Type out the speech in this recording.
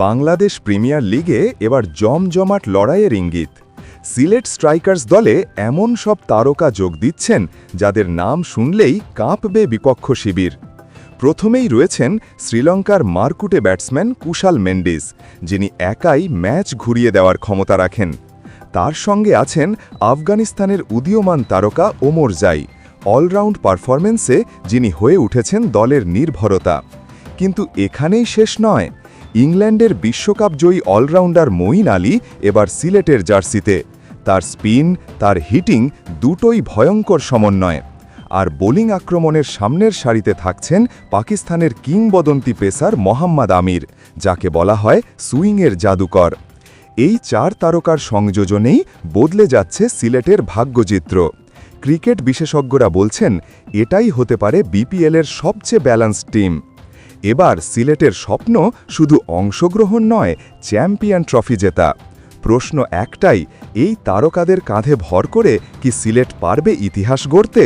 Bangladesh premier লিগে এবার জমজমাট লড়াইয়ের ইঙ্গিত। সিলেট স্ট্রাইকার্স দলে এমন সব তারকা যোগ দিচ্ছেন, যাদের নাম শুনলেই কাঁপবে বিপক্ষ শিবির। প্রথমেই রয়েছেন শ্রীলঙ্কার মারকুটে ব্যাটসম্যান কুশাল মেন্ডিস, যিনি একাই ম্যাচ ঘুরিয়ে দেওয়ার ক্ষমতা রাখেন। তার সঙ্গে আছেন আফগানিস্তানের উদীয়মান তারকা ওমর জাই, অলরাউন্ড পারফরমেন্সে যিনি হয়ে উঠেছেন দলের নির্ভরতা। কিন্তু এখানেই শেষ নয় ইংল্যান্ডের বিশ্বকাপ জয়ী অলরাউন্ডার মঈন আলী এবার সিলেটের জার্সিতে। তার স্পিন, তার হিটিং দুটোই ভয়ঙ্কর সমন্বয়। আর বোলিং আক্রমণের সামনের সারিতে থাকছেন পাকিস্তানের কিংবদন্তি পেসার মোহাম্মদ আমির, যাকে বলা হয় সুইংয়ের জাদুকর। এই চার তারকার সংযোজনেই বদলে যাচ্ছে সিলেটের ভাগ্যচিত্র। ক্রিকেট বিশেষজ্ঞরা বলছেন, এটাই হতে পারে বিপিএলের সবচেয়ে ব্যালান্সড টিম। এবার সিলেটের স্বপ্ন শুধু অংশগ্রহণ নয়, চ্যাম্পিয়ন ট্রফি জেতা। প্রশ্ন একটাই, এই তারকাদের কাঁধে ভর করে কি সিলেট পারবে ইতিহাস গড়তে?